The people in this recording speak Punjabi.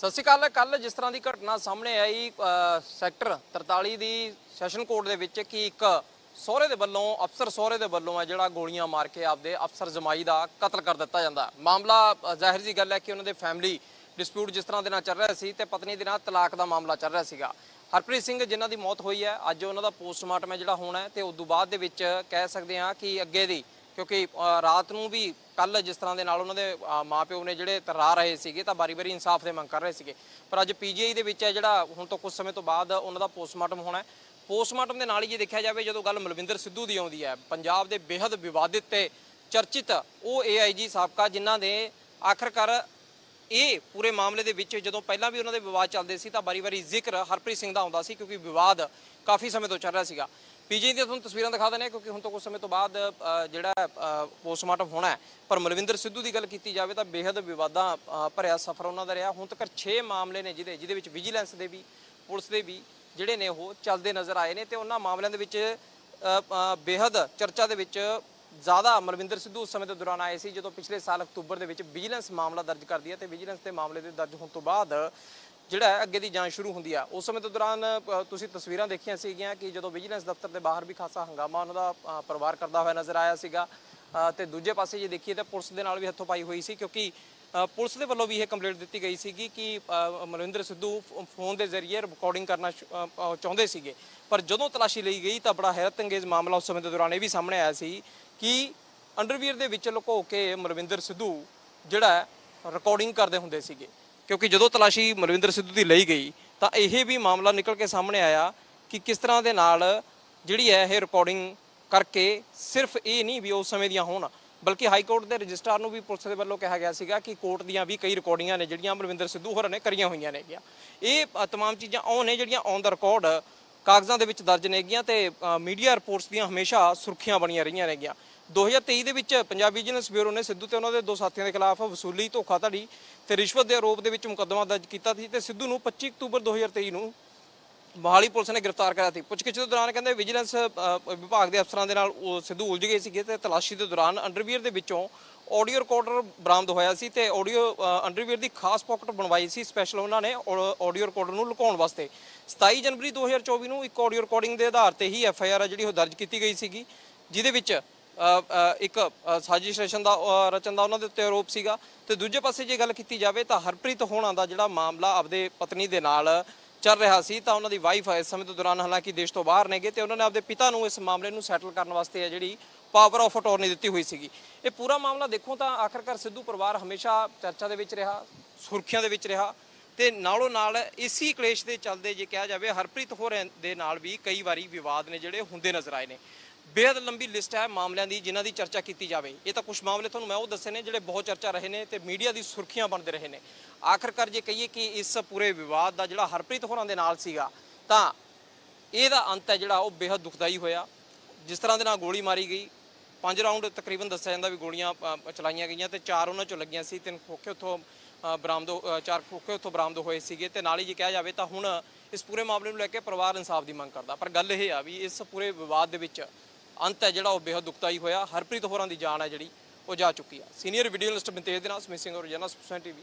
ਸਤਿ ਸ਼੍ਰੀ ਅਕਾਲ ਕੱਲ ਜਿਸ ਤਰ੍ਹਾਂ ਦੀ ਘਟਨਾ ਸਾਹਮਣੇ ਆਈ ਸੈਕਟਰ 43 ਦੀ ਸੈਸ਼ਨ ਕੋਰਟ ਦੇ ਵਿੱਚ ਕਿ ਇੱਕ ਸਹੁਰੇ ਦੇ ਵੱਲੋਂ, ਅਫਸਰ ਸਹੁਰੇ ਦੇ ਵੱਲੋਂ ਆ ਜਿਹੜਾ ਗੋਲੀਆਂ ਮਾਰ ਕੇ ਆਪਦੇ ਅਫਸਰ ਜਮਾਈ ਦਾ ਕਤਲ ਕਰ ਦਿੱਤਾ ਜਾਂਦਾ। ਮਾਮਲਾ ਜ਼ਾਹਿਰ ਜੀ ਗੱਲ ਹੈ ਕਿ ਉਹਨਾਂ ਦੇ ਫੈਮਿਲੀ ਡਿਸਪਿਊਟ ਜਿਸ ਤਰ੍ਹਾਂ ਦੇ ਨਾਲ ਚੱਲ ਰਿਹਾ ਸੀ ਤੇ ਪਤਨੀ ਦੇ ਨਾਲ ਤਲਾਕ ਦਾ ਮਾਮਲਾ ਚੱਲ ਰਿਹਾ ਸੀਗਾ। ਹਰਪ੍ਰੀਤ ਸਿੰਘ, ਜਿਨ੍ਹਾਂ ਦੀ ਮੌਤ ਹੋਈ ਹੈ, ਅੱਜ ਉਹਨਾਂ ਦਾ ਪੋਸਟਮਾਰਟਮ ਹੈ ਜਿਹੜਾ ਹੋਣਾ ਹੈ ਤੇ ਉਸ ਤੋਂ ਬਾਅਦ ਦੇ ਵਿੱਚ ਕਹਿ ਸਕਦੇ ਹਾਂ ਕਿ ਅੱਗੇ ਦੀ ਕਿਉਂਕਿ ਰਾਤ ਨੂੰ ਵੀ ਕੱਲ ਜਿਸ ਤਰ੍ਹਾਂ ਦੇ ਨਾਲ ਉਹਨਾਂ ਦੇ ਅ, ਮਾਪਿਓ ਨੇ ਜਿਹੜੇ ਤਰਾ ਰਹੇ ਸੀਗੇ ਤਾਂ ਬਾਰੀ-ਬਾਰੀ ਇਨਸਾਫ ਦੇ ਮੰਗ ਕਰ ਰਹੇ ਸੀਗੇ। ਪਰ ਅੱਜ ਪੀਜੀਆਈ ਦੇ ਵਿੱਚ ਹੈ ਜਿਹੜਾ ਹੁਣ ਤੋਂ ਕੁਝ ਸਮੇਂ ਤੋਂ ਬਾਅਦ ਉਹਨਾਂ ਦਾ ਪੋਸਟਮਾਰਟਮ ਹੋਣਾ ਪੋਸਟਮਾਰਟਮ ਦੇ ਨਾਲ ਹੀ ਜੇ ਦੇਖਿਆ ਜਾਵੇ ਜਦੋਂ ਗੱਲ ਮਲਵਿੰਦਰ ਸਿੱਧੂ ਦੀ ਆਉਂਦੀ ਹੈ ਪੰਜਾਬ ਦੇ ਬੇहद ਵਿਵਾਦਿਤ ਤੇ ਚਰਚਿਤ ਉਹ ਏਆਈਜੀ ਸਾਬਕਾ ਜਿਨ੍ਹਾਂ ਦੇ ਆਖਰਕਾਰ ਇਹ ਪੂਰੇ ਮਾਮਲੇ ਦੇ ਵਿੱਚ ਜਦੋਂ ਪਹਿਲਾਂ ਵੀ ਉਹਨਾਂ ਦੇ ਵਿਵਾਦ ਚੱਲਦੇ ਸੀ ਤਾਂ ਬਾਰੀ-ਬਾਰੀ ਜ਼ਿਕਰ ਹਰਪ੍ਰੀਤ ਸਿੰਘ ਦਾ ਆਉਂਦਾ ਸੀ ਕਿਉਂਕਿ ਵਿਵਾਦ ਕਾਫੀ ਸਮੇਂ ਤੋਂ ਚੱਲ ਰਿਹਾ ਸੀਗਾ। ਪੀਜੀ ਦੀਆਂ ਤੁਹਾਨੂੰ ਤਸਵੀਰਾਂ ਦਿਖਾ ਦਿੰਦੇ ਆ ਕਿਉਂਕਿ ਹੁਣ ਤੋਂ ਕੁਝ ਸਮੇਂ ਤੋਂ ਬਾਅਦ ਜਿਹੜਾ ਪੋਸਟਮਾਰਟਮ ਹੋਣਾ ਪਰ ਮਲਵਿੰਦਰ ਸਿੱਧੂ ਦੀ ਗੱਲ ਕੀਤੀ ਜਾਵੇ ਤਾਂ ਬੇहद ਵਿਵਾਦਾਂ ਭਰਿਆ ਸਫ਼ਰ ਉਹਨਾਂ ਦਾ ਰਿਹਾ। ਹੁਣ ਤੱਕ 6 ਮਾਮਲੇ ਨੇ ਜਿਹਦੇ ਜਿਹਦੇ ਵਿੱਚ ਵਿਜੀਲੈਂਸ ਦੇ ਵੀ, ਪੁਲਿਸ ਦੇ ਵੀ ਜਿਹੜੇ ਨੇ ਉਹ ਚੱਲਦੇ ਨਜ਼ਰ ਆਏ ਨੇ ਤੇ ਉਹਨਾਂ ਮਾਮਲਿਆਂ ਦੇ ਵਿੱਚ ਬੇहद ਚਰਚਾ ਦੇ ਵਿੱਚ ਜ਼ਿਆਦਾ ਮਲਵਿੰਦਰ ਸਿੱਧੂ ਉਸ ਸਮੇਂ ਦੇ ਦੌਰਾਨ ਆਏ ਸੀ ਜਦੋਂ ਪਿਛਲੇ ਸਾਲ ਅਕਤੂਬਰ ਦੇ ਵਿੱਚ ਵਿਜੀਲੈਂਸ ਮਾਮਲਾ ਦਰਜ ਕਰਦੀ ਹੈ ਤੇ ਵਿਜੀਲੈਂਸ ਦੇ ਮਾਮਲੇ ਦੇ ਦਰਜ ਹੋਣ ਤੋਂ ਬਾਅਦ ਜਿਹੜਾ ਅੱਗੇ ਦੀ ਜਾਂਚ ਸ਼ੁਰੂ ਹੁੰਦੀ ਆ। ਉਸ ਸਮੇਂ ਦੇ ਦੌਰਾਨ ਤੁਸੀਂ ਤਸਵੀਰਾਂ ਦੇਖੀਆਂ ਸੀਗੀਆਂ ਕਿ ਜਦੋਂ ਵਿਜੀਲੈਂਸ ਦਫ਼ਤਰ ਦੇ ਬਾਹਰ ਵੀ ਖਾਸਾ ਹੰਗਾਮਾ ਉਹਨਾਂ ਦਾ ਪਰਿਵਾਰ ਕਰਦਾ ਹੋਇਆ ਨਜ਼ਰ ਆਇਆ ਸੀਗਾ। ਅ, ਤੇ ਦੂਜੇ ਪਾਸੇ ਜੇ ਦੇਖੀਏ ਤਾਂ ਪੁਲਿਸ ਦੇ ਨਾਲ ਵੀ ਹੱਥੋਂ ਪਾਈ ਹੋਈ ਸੀ ਕਿਉਂਕਿ ਪੁਲਿਸ ਦੇ ਵੱਲੋਂ ਵੀ ਇਹ ਕੰਪਲੇਂਟ ਦਿੱਤੀ ਗਈ ਸੀਗੀ ਕਿ ਅ, ਮਨਵਿੰਦਰ ਸਿੱਧੂ ਫ- ਫੋਨ ਦੇ ਜ਼ਰੀਏ ਰਿਕਾਰਡਿੰਗ ਕਰਨਾ ਚਾਹੁੰਦੇ ਸੀਗੇ। ਪਰ ਜਦੋਂ ਤਲਾਸ਼ੀ ਲਈ ਗਈ ਤਾਂ ਬੜਾ ਹੈਰਤ ਅੰਗੇਜ਼ ਮਾਮਲਾ ਉਸ ਸਮੇਂ ਦੇ ਦੌਰਾਨ ਇਹ ਵੀ ਸਾਹਮਣੇ ਆਇਆ ਸੀ ਕਿ ਅੰਡਰਵੀਅਰ ਦੇ ਵਿੱਚ ਲੁਕੋ ਕੇ ਮਨਵਿੰਦਰ ਸਿੱਧੂ ਜਿਹੜਾ ਰਿਕਾਰਡਿੰਗ ਕਰਦੇ ਹੁੰਦੇ ਸੀਗੇ। ਕਿਉਂਕਿ ਜਦੋਂ ਤਲਾਸ਼ੀ ਮਨਵਿੰਦਰ ਸਿੱਧੂ ਦੀ ਲਈ ਗਈ ਤਾਂ ਇਹ ਵੀ ਮਾਮਲਾ ਨਿਕਲ ਕੇ ਸਾਹਮਣੇ ਆਇਆ ਕਿ ਕਿਸ ਤਰ੍ਹਾਂ ਦੇ ਨਾਲ ਜਿਹੜੀ ਹੈ ਇਹ ਰਿਕਾਰਡਿੰਗ ਕਰਕੇ ਸਿਰਫ ਇਹ ਨਹੀਂ ਵੀ ਉਸ ਸਮੇਂ ਦੀਆਂ ਹੋਣ ਬਲਕਿ ਹਾਈ ਕੋਰਟ ਦੇ ਰਜਿਸਟਰ ਨੂੰ ਵੀ ਪੁਲਿਸ ਦੇ ਵੱਲੋਂ ਕਿਹਾ ਗਿਆ ਸੀਗਾ ਕਿ ਕੋਰਟ ਦੀਆਂ ਵੀ ਕਈ ਰਿਕਾਰਡਿੰਗਾਂ ਨੇ ਜਿਹੜੀਆਂ ਅਮਰਵਿੰਦਰ ਸਿੱਧੂ ਹੋਰਾਂ ਨੇ ਕਰੀਆਂ ਹੋਈਆਂ ਨੇਗੀਆਂ ਇਹ ਅ, ਤਮਾਮ ਚੀਜ਼ਾਂ ਉਹ ਨੇ ਜਿਹੜੀਆਂ ਔਨ ਦਾ ਰਿਕਾਰਡ ਕਾਗਜ਼ਾਂ ਦੇ ਵਿੱਚ ਦਰਜ ਨੇਗੀਆਂ ਤੇ ਮੀਡੀਆ ਰਿਪੋਰਟਸ ਦੀਆਂ ਹਮੇਸ਼ਾ ਸੁਰਖੀਆਂ ਬਣੀਆਂ ਰਹੀਆਂ ਨੇਗੀਆਂ 2023 ਦੇ ਵਿੱਚ ਪੰਜਾਬ ਵਿਜੀਲੈਂਸ ਬਿਊਰੋ ਨੇ ਸਿੱਧੂ ਤੇ ਉਹਨਾਂ ਦੇ ਦੋ ਸਾਥੀਆਂ ਦੇ ਖਿਲਾਫ ਵਸੂਲੀ ਧੋਖਾਧੜੀ ਤੇ ਰਿਸ਼ਵਤ ਦੇ ਆਰੋਪ ਦੇ ਵਿੱਚ ਮੁਕੱਦਮਾ ਦਰਜ ਕੀਤਾ ਸੀ ਤੇ ਸਿੱਧੂ ਨੂੰ 25 ਅਕਤੂਬਰ 2023 ਨੂੰ ਮੋਹਾਲੀ ਪੁਲਿਸ ਨੇ ਗ੍ਰਿਫਤਾਰ ਕਰਿਆ ਸੀ। ਪੁੱਛਗਿੱਛ ਦੇ ਦੌਰਾਨ ਕਹਿੰਦੇ ਵਿਜੀਲੈਂਸ ਵਿਭਾਗ ਦੇ ਅਫਸਰਾਂ ਦੇ ਨਾਲ ਉਹ ਸਿੱਧੂ ਉਲਝ ਗਏ ਸੀਗੇ ਤੇ ਤਲਾਸ਼ੀ ਦੇ ਦੌਰਾਨ ਅੰਡਰਵੀਅਰ ਦੇ ਵਿੱਚੋਂ ਆਡੀਓ ਰਿਕਾਰਡਰ ਬਰਾਮਦ ਹੋਇਆ ਸੀ ਤੇ ਆਡੀਓ ਅੰਡਰਵੀਅਰ ਦੀ ਖਾਸ ਪਾਕਟ ਬਣਵਾਈ ਸੀ ਸਪੈਸ਼ਲ ਉਹਨਾਂ ਨੇ ਆਡੀਓ ਰਿਕਾਰਡਰ ਨੂੰ ਲੁਕਾਉਣ ਵਾਸਤੇ। 27 ਜਨਵਰੀ 2024 ਨੂੰ ਇੱਕ ਆਡੀਓ ਰਿਕਾਰਡਿੰਗ ਦੇ ਆਧਾਰ ਤੇ ਹੀ ਐਫ ਆਈ ਆਰ ਜਿਹੜੀ ਉਹ ਦਰਜ ਕੀਤੀ ਗਈ ਸੀਗੀ, ਜਿਹਦੇ ਵਿੱਚ ਇੱਕ ਅ, ਸਾਜ਼ਿਸ਼ ਰਚਨ ਦਾ ਰਚਨ ਦਾ ਉਹਨਾਂ ਦੇ ਉੱਤੇ ਆਰੋਪ ਸੀਗਾ। ਤੇ ਦੂਜੇ ਪਾਸੇ ਜੇ ਗੱਲ ਕੀਤੀ ਜਾਵੇ ਤਾਂ ਹਰਪ੍ਰੀਤ ਹੋਣਾ ਦਾ ਜਿਹੜਾ ਮਾਮਲਾ ਆਪਦੇ ਪਤਨੀ ਦੇ ਨਾਲ ਚੱਲ ਰਿਹਾ ਸੀ ਤਾਂ ਉਹਨਾਂ ਦੀ ਵਾਈਫ ਇਸ ਸਮੇਂ ਤੋਂ ਦੌਰਾਨ ਹਾਲਾਂਕਿ ਦੇਸ਼ ਤੋਂ ਬਾਹਰ ਨੇਗੇ ਤੇ ਉਹਨਾਂ ਨੇ ਆਪਦੇ ਪਿਤਾ ਨੂੰ ਇਸ ਮਾਮਲੇ ਨੂੰ ਸੈਟਲ ਕਰਨ ਵਾਸਤੇ ਹੈ ਜਿਹੜੀ ਪਾਵਰ ਆਫ ਅਟਾਰਨੀ ਦਿੱਤੀ ਹੋਈ ਸੀਗੀ। ਇਹ ਪੂਰਾ ਮਾਮਲਾ ਦੇਖੋ ਤਾਂ ਆਖਰਕਾਰ ਸਿੱਧੂ ਪਰਿਵਾਰ ਹਮੇਸ਼ਾ ਚਰਚਾ ਦੇ ਵਿੱਚ ਰਿਹਾ ਸੁਰਖੀਆਂ ਦੇ ਵਿੱਚ ਰਿਹਾ ਤੇ ਨਾਲੋਂ ਨਾਲ ਇਸੀ ਕਲੇਸ਼ ਦੇ ਚੱਲਦੇ ਜੇ ਕਿਹਾ ਜਾਵੇ ਹਰਪ੍ਰੀਤ ਹੋਰਾਂ ਦੇ ਨਾਲ ਵੀ ਕਈ ਵਾਰੀ ਵਿਵਾਦ ਨੇ ਜਿਹੜੇ ਹੁੰਦੇ ਨਜ਼ਰ ਆਏ ਨੇ। ਬੇहद ਲੰਬੀ ਲਿਸਟ ਹੈ ਮਾਮਲਿਆਂ ਦੀ, ਜਿਨ੍ਹਾਂ ਦੀ ਚਰਚਾ ਕੀਤੀ ਜਾਵੇ। ਇਹ ਤਾਂ ਕੁਝ ਮਾਮਲੇ ਤੁਹਾਨੂੰ ਮੈਂ ਉਹ ਦੱਸੇ ਨੇ, ਜਿਹੜੇ ਬਹੁਤ ਚਰਚਾ ਰਹੇ ਨੇ ਤੇ ਮੀਡੀਆ ਦੀ ਸੁਰਖੀਆਂ ਬਣਦੇ ਰਹੇ ਨੇ। ਆਖਰਕਾਰ ਜੇ ਕਹੀਏ ਕਿ ਇਸ ਪੂਰੇ ਵਿਵਾਦ ਦਾ ਜਿਹੜਾ ਹਰਪ੍ਰੀਤ ਹੋਰਾਂ ਦੇ ਨਾਲ ਸੀਗਾ, ਤਾਂ ਇਹਦਾ ਅੰਤ ਹੈ ਜਿਹੜਾ ਉਹ ਬੇहद ਦੁਖਦਾਈ ਹੋਇਆ। ਜਿਸ ਤਰ੍ਹਾਂ ਦੇ ਨਾਲ ਗੋਲੀ ਮਾਰੀ ਗਈ, ਪੰਜ ਰਾਉਂਡ ਤਕਰੀਬਨ ਦੱਸਿਆ ਜਾਂਦਾ ਵੀ ਗੋਲੀਆਂ ਚਲਾਈਆਂ ਗਈਆਂ ਤੇ ਚਾਰ ਉਹਨਾਂ ਚੋਂ ਲੱਗੀਆਂ ਸੀ, ਤਿੰਨ ਖੋਖੇ ਉੱਥੋਂ ਬਰਾਮਦ ਚਾਰ ਖੋਖੇ ਉੱਥੋਂ ਬਰਾਮਦ ਹੋਏ ਸੀਗੇ ਤੇ ਨਾਲ ਹੀ ਜੇ ਕਿਹਾ ਜਾਵੇ ਤਾਂ ਹੁਣ ਇਸ ਪੂਰੇ ਮਾਮਲੇ ਨੂੰ ਲੈ ਕੇ ਪਰਿਵਾਰ ਇਨਸਾਫ ਦੀ ਮੰਗ ਕਰਦਾ। ਪਰ ਗੱਲ ਇਹ ਆ ਵੀ ਇਸ ਪੂਰੇ ਵਿਵਾਦ ਦੇ ਵਿੱਚ ਅੰਤ ਹੈ ਜਿਹੜਾ ਉਹ ਬੇहद ਦੁਖਦਾਈ ਹੋਇਆ। ਹਰਪ੍ਰੀਤ ਹੋਰਾਂ ਦੀ ਜਾਨ ਹੈ ਜਿਹੜੀ, ਉਹ ਜਾ ਚੁੱਕੀ ਆ ਸੀਨੀਅਰ ਵੀਡੀਓ ਲਿਸਟ ਬੰਤੇਜ ਦੇ ਨਾਲ ਸਮਿਤ ਸਿੰਘ ਔਰ ਜਨਰਲ ਟੀਵੀ